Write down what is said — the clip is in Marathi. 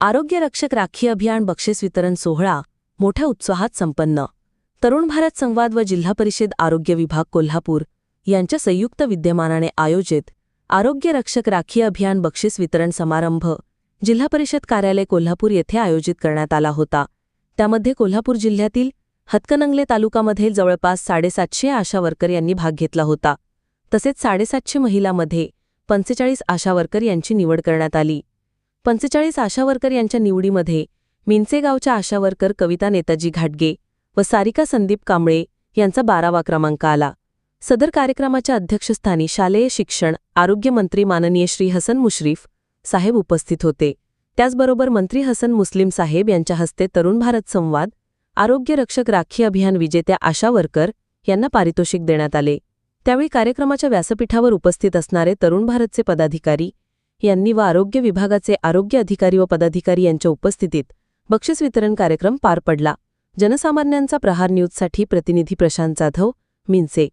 आरोग्य रक्षक राखी अभियान बक्षीस वितरण सोहळा मोठ्या उत्साहात संपन्न. तरुण भारत संवाद व जिल्हा परिषद आरोग्य विभाग कोल्हापूर यांच्या संयुक्त विद्यमानाने आयोजित आरोग्यरक्षक राखी अभियान बक्षीस वितरण समारंभ जिल्हा परिषद कार्यालय कोल्हापूर येथे आयोजित करण्यात आला होता. त्यामध्ये कोल्हापूर जिल्ह्यातील हतकनंगले तालुकामधील जवळपास साडेसातशे आशा वर्कर यांनी भाग घेतला होता. तसेच साडेसातशे महिलामध्ये पंचेचाळीस आशा वर्कर यांची निवड करण्यात आली. पंचेचाळीस आशावरकर यांच्या निवडीमध्ये मिंचेगावच्या आशावरकर कविता नेताजी घाटगे व सारिका संदीप कांबळे यांचा बारावा क्रमांक आला. सदर कार्यक्रमाच्या अध्यक्षस्थानी शालेय शिक्षण आरोग्यमंत्री माननीय श्री हसन मुश्रीफ साहेब उपस्थित होते. त्याचबरोबर मंत्री हसन मुस्लिम साहेब यांच्या हस्ते तरुण भारत संवाद आरोग्य रक्षक राखी अभियान विजेत्या आशावरकर यांना पारितोषिक देण्यात आले. त्यावेळी कार्यक्रमाच्या व्यासपीठावर उपस्थित असणारे तरुण भारतचे पदाधिकारी यांनी व आरोग्य विभागाचे आरोग्य अधिकारी व पदाधिकारी यांच्या उपस्थितीत बक्षीस वितरण कार्यक्रम पार पडला. जनसामान्यांचा प्रहार न्यूजसाठी प्रतिनिधी प्रशांत जाधव मिनसे.